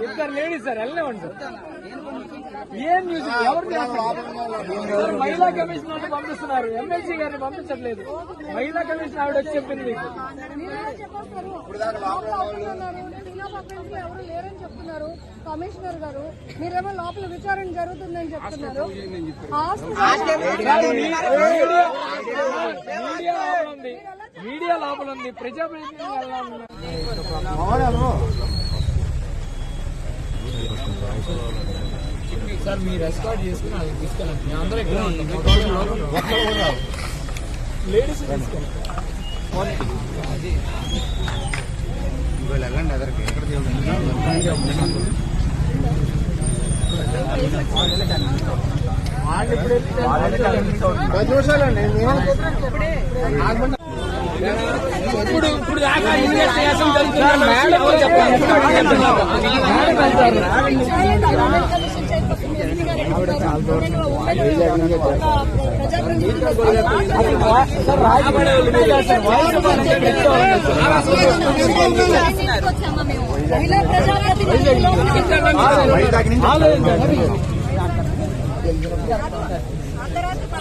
ఇద్దరు ladies sir వెళ్ళలేమండి sir ఏం న్యూస్ ఎవరు మహిళా కమిషన్ వాళ్ళు పంపిస్తున్నారు ఎమ్మెల్సీ గారిని పంపించట్లేదు మహిళా కమిషన్ ఆవిడ వచ్చి చెప్పింది మీకు ఎవరు లేరని చెప్తున్నారు కమిషనర్ గారు మీరేమో లోపల విచారణ జరుగుతుందని చెప్తున్నారు హాస్పిటల్ మీడియా మీడియా లోపల ఉంది మీడియా లోపల ఉంది ఉన్నారు? సార్ మీరు ఎస్కాట్ చేసుకుని అది తీసుకెళ్ళండి మేము అందరూ ఇక్కడ ఉంటాం లేడీస్ తీసుకెళ్ళండి వాళ్ళు ఇప్పుడు పది నిమిషాలండి ఇప్పుడు ఇప్పుడు దాకా ఇన్వెస్టిగేషన్ జరుగుతుంది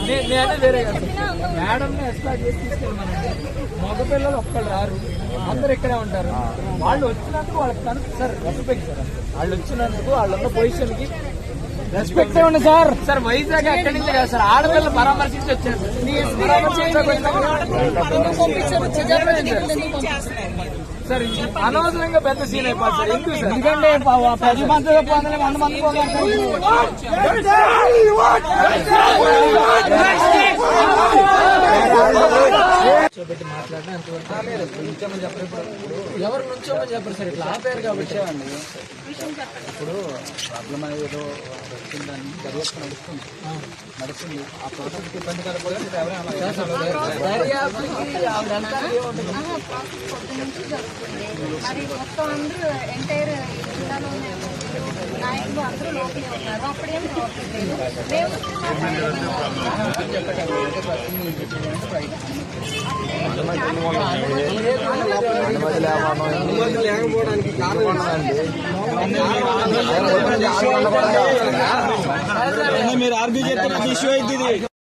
నేనే వేరే కాదు. మేడం ఎస్కాట్ చేసి తీసుకెళ్ళమనండి. మగపిల్లలు ఒక్కళ్ళు రారు. అందరు ఇక్కడే ఉంటారు. వాళ్ళు వచ్చినందుకు వాళ్ళకి సార్ రెస్పెక్ట్ సార్ వాళ్ళు వచ్చినందుకు వాళ్ళన్న పొజిషన్కి రెస్పెక్ట్ ఉంది సార్. సార్ వైజాగ్ ఎక్కడి నుంచి కాదు సార్ ఆడపిల్లలు పరామర్శించి వచ్చారు. సార్ అనవసరంగా పెద్ద సీన్ అయిపోతుంది సార్. ఎందుకు సార్? ఎందుకంటే పది మంది వంద మంది కూర్చోబెట్టి మాట్లాడినా ఎంతవరకు నుంచోమని చెప్పరు ఇప్పుడు? ఎవరు నుంచోమని చెప్పరు సార్ ఇట్లా ఆపారు కాబట్టి. ఇప్పుడు ప్రాబ్లం అనేది ఏదో వచ్చిందని దర్యాప్తు నడుస్తుంది. నడుస్తుంది. ఆ ప్రాసెస్ ఇబ్బంది కలగకూడదు మరి మొత్తం అందరూ ఎంటైర్ నాయకులు అందరూ లోపలే ఉన్నారు. అప్పుడేం ప్రాబ్లం లేదు. మేము అనుమతి లేకపోవడానికి కారణం ఏంటండి మీరు ఆర్గ్యూ చేస్తున్న ఇష్యూ అయితే ఇది